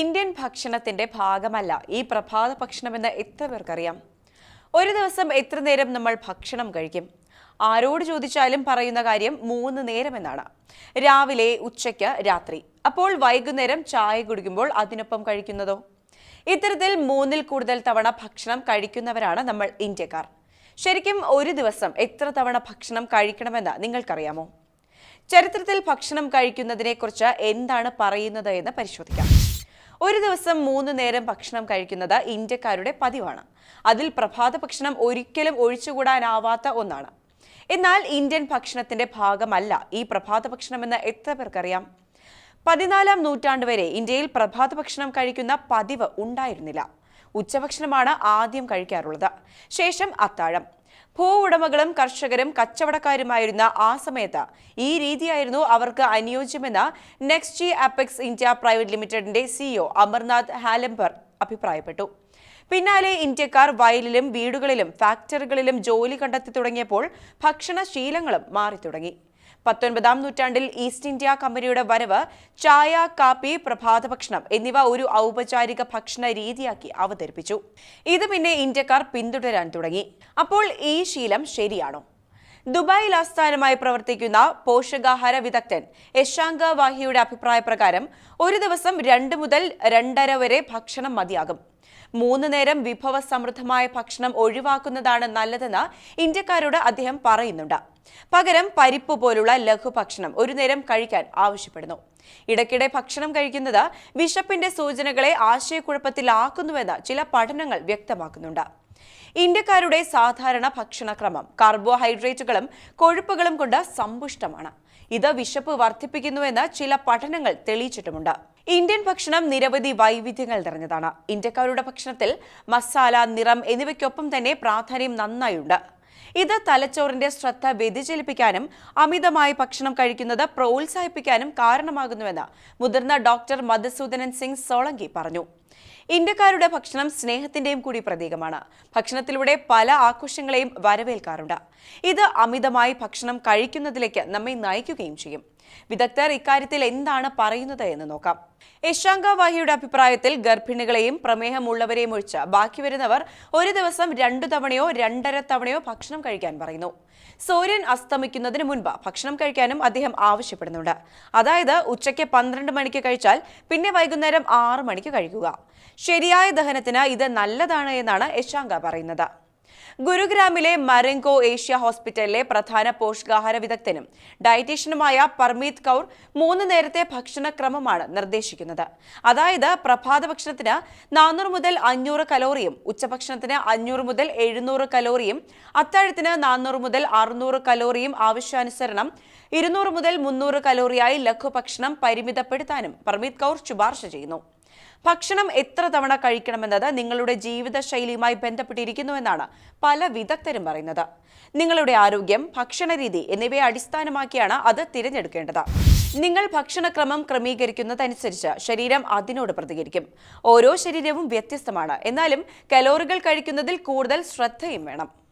Indian ഭക്ഷണത്തിന്റെ ഭാഗമല്ല. ഈ പ്രഭാത ഭക്ഷണമെന്ന് എത്ര പേർക്കറിയാം? ഒരു ദിവസം എത്ര നേരം നമ്മൾ ഭക്ഷണം കഴിക്കും? ആരോട് ചോദിച്ചാലും പറയുന്ന കാര്യം മൂന്ന് നേരം എന്നാണ്. രാവിലെ ഉച്ചയ്ക്ക് രാത്രി. അപ്പോൾ വൈകുന്നേരം ചായ കുടിക്കുമ്പോൾ അതിനൊപ്പം കഴിക്കുന്നതോ? ഇത്തരത്തിൽ മൂന്നിൽ കൂടുതൽ തവണ ഭക്ഷണം കഴിക്കുന്നവരാണ് നമ്മൾ ഇന്ത്യക്കാർ. ശരിക്കും ഒരു ദിവസം എത്ര തവണ ഭക്ഷണം കഴിക്കണമെന്ന് നിങ്ങൾക്കറിയാമോ? ചരിത്രത്തിൽ ഭക്ഷണം കഴിക്കുന്നതിനെക്കുറിച്ച് എന്താണ് പറയുന്നത് എന്ന് പരിശോധിക്കാം. ഒരു ദിവസം മൂന്ന് നേരം ഭക്ഷണം കഴിക്കുന്നത് ഇന്ത്യക്കാരുടെ പതിവാണ്. അതിൽ പ്രഭാത ഭക്ഷണം ഒരിക്കലും ഒഴിച്ചുകൂടാനാവാത്ത ഒന്നാണ്. എന്നാൽ ഇന്ത്യൻ ഭക്ഷണത്തിന്റെ ഭാഗമല്ല ഈ പ്രഭാത ഭക്ഷണമെന്ന് എത്ര പേർക്കറിയാം? പതിനാലാം നൂറ്റാണ്ട് വരെ ഇന്ത്യയിൽ പ്രഭാത ഭക്ഷണം കഴിക്കുന്ന പതിവ് ഉണ്ടായിരുന്നില്ല. ഉച്ചഭക്ഷണമാണ് ആദ്യം കഴിക്കാറുള്ളത്. ശേഷം അത്താഴം. ഭൂ ഉടമകളും കർഷകരും കച്ചവടക്കാരുമായിരുന്ന ആ സമയത്ത് ഈ രീതിയായിരുന്നു അവർക്ക് അനുയോജ്യമെന്ന് next G apex India private ലിമിറ്റഡിന്റെ സിഇഒ അമർനാഥ് ഹാലംബർ അഭിപ്രായപ്പെട്ടു. പിന്നാലെ ഇന്ത്യക്കാർ വയലിലും വീടുകളിലും ഫാക്ടറികളിലും ജോലി കണ്ടെത്തി തുടങ്ങിയപ്പോൾ ഭക്ഷണശീലങ്ങളും മാറി തുടങ്ങി പത്തൊൻപതാം നൂറ്റാണ്ടിൽ ഈസ്റ്റ് ഇന്ത്യ കമ്പനിയുടെ വരവ് ചായ കാപ്പി പ്രഭാത ഭക്ഷണം എന്നിവ ഒരു ഔപചാരിക ഭക്ഷണ രീതിയാക്കി അവതരിപ്പിച്ചു. ഇത് പിന്നെ ഇന്ത്യക്കാർ പിന്തുടരാൻ തുടങ്ങി. അപ്പോൾ ഈ ശീലം ശരിയാണോ? ദുബായിൽ ആസ്ഥാനമായി പ്രവർത്തിക്കുന്ന പോഷകാഹാര വിദഗ്ധൻ യശാങ്ക വാഹിയുടെ അഭിപ്രായ പ്രകാരം ഒരു ദിവസം രണ്ട് മുതൽ രണ്ടര വരെ ഭക്ഷണം മതിയാകും. മൂന്ന് നേരം വിഭവ സമൃദ്ധമായ ഭക്ഷണം ഒഴിവാക്കുന്നതാണ് നല്ലതെന്ന് ഇന്ത്യക്കാരോട് അദ്ദേഹം പറയുന്നുണ്ട്. പകരം പരിപ്പ് പോലുള്ള ലഘുഭക്ഷണം ഒരു നേരം കഴിക്കാൻ ആവശ്യപ്പെടുന്നു. ഇടയ്ക്കിടെ ഭക്ഷണം കഴിക്കുന്നത് വിശപ്പിന്റെ സൂചനകളെ ആശയക്കുഴപ്പത്തിലാക്കുന്നുവെന്ന് ചില പഠനങ്ങൾ വ്യക്തമാക്കുന്നുണ്ട്. ഇന്ത്യക്കാരുടെ സാധാരണ ഭക്ഷണക്രമം കാർബോഹൈഡ്രേറ്റുകളും കൊഴുപ്പുകളും കൊണ്ട് സമ്പുഷ്ടമാണ്. ഇത് വിശപ്പ് വർദ്ധിപ്പിക്കുന്നുവെന്ന് ചില പഠനങ്ങൾ തെളിയിച്ചിട്ടുമുണ്ട്. ഇന്ത്യൻ ഭക്ഷണം നിരവധി വൈവിധ്യങ്ങൾ നിറഞ്ഞതാണ്. ഇന്ത്യക്കാരുടെ ഭക്ഷണത്തിൽ മസാല നിറം എന്നിവയ്ക്കൊപ്പം തന്നെ പ്രാധാന്യം നന്നായുണ്ട്. ഇത് തലച്ചോറിന്റെ ശ്രദ്ധ വ്യതിചലിപ്പിക്കാനും അമിതമായി ഭക്ഷണം കഴിക്കുന്നത് പ്രോത്സാഹിപ്പിക്കാനും കാരണമാകുന്നുവെന്ന് മുതിർന്ന ഡോക്ടർ മധുസൂദനൻ സിംഗ് സോളങ്കി പറഞ്ഞു. ഇന്ത്യക്കാരുടെ ഭക്ഷണം സ്നേഹത്തിന്റെയും കൂടി പ്രതീകമാണ്. ഭക്ഷണത്തിലൂടെ പല ആഘോഷങ്ങളെയും വരവേൽക്കാറുണ്ട്. ഇത് അമിതമായി ഭക്ഷണം കഴിക്കുന്നതിലേക്ക് നമ്മെ നയിക്കുകയും ചെയ്യും. വിദഗ്ധർ ഇക്കാര്യത്തിൽ എന്താണ് പറയുന്നത് എന്ന് നോക്കാം. യശാങ്ക വാഹിയുടെ അഭിപ്രായത്തിൽ ഗർഭിണികളെയും പ്രമേഹമുള്ളവരെയും ഒഴിച്ച് ബാക്കി വരുന്നവർ ഒരു ദിവസം രണ്ടു തവണയോ രണ്ടര തവണയോ ഭക്ഷണം കഴിക്കാൻ പറയുന്നു. സൂര്യൻ അസ്തമിക്കുന്നതിന് മുൻപ് ഭക്ഷണം കഴിക്കാനും അദ്ദേഹം ആവശ്യപ്പെടുന്നുണ്ട്. അതായത് ഉച്ചയ്ക്ക് പന്ത്രണ്ട് മണിക്ക് കഴിച്ചാൽ പിന്നെ വൈകുന്നേരം ആറ് മണിക്ക് കഴിക്കുക. ശരിയായ ദഹനത്തിന് ഇത് നല്ലതാണ് എന്നാണ് യശാങ്ക പറയുന്നത്. ഗുരുഗ്രാമിലെ മരംഗോ ഏഷ്യ ഹോസ്പിറ്റലിലെ പ്രധാന പോഷകാഹാര വിദഗ്ധനും ഡയറ്റീഷ്യനുമായ പർമീത് കൗർ മൂന്ന് നേരത്തെ ഭക്ഷണക്രമമാണ് നിർദ്ദേശിക്കുന്നത്. അതായത് പ്രഭാത ഭക്ഷണത്തിന് നാനൂറ് മുതൽ അഞ്ഞൂറ് കലോറിയും ഉച്ചഭക്ഷണത്തിന് അഞ്ഞൂറ് മുതൽ എഴുന്നൂറ് കലോറിയും അത്താഴത്തിന് നാനൂറ് മുതൽ അറുന്നൂറ് കലോറിയും ആവശ്യാനുസരണം ഇരുന്നൂറ് മുതൽ മുന്നൂറ് കലോറിയായി ലഘുഭക്ഷണം പരിമിതപ്പെടുത്താനും പർമീത് കൗർ ശുപാർശ ചെയ്യുന്നു. ഭക്ഷണം എത്ര തവണ കഴിക്കണമെന്നത് നിങ്ങളുടെ ജീവിതശൈലിയുമായി ബന്ധപ്പെട്ടിരിക്കുന്നു എന്നാണ് പല വിദഗ്ധരും പറയുന്നത്. നിങ്ങളുടെ ആരോഗ്യം ഭക്ഷണരീതി എന്നിവയെ അടിസ്ഥാനമാക്കിയാണ് അത് തിരഞ്ഞെടുക്കേണ്ടത്. നിങ്ങൾ ഭക്ഷണക്രമം ക്രമീകരിക്കുന്നതനുസരിച്ച് ശരീരം അതിനോട് പ്രതികരിക്കും. ഓരോ ശരീരവും വ്യത്യസ്തമാണ്. എന്നാലും കലോറികൾ കഴിക്കുന്നതിൽ കൂടുതൽ ശ്രദ്ധയും വേണം.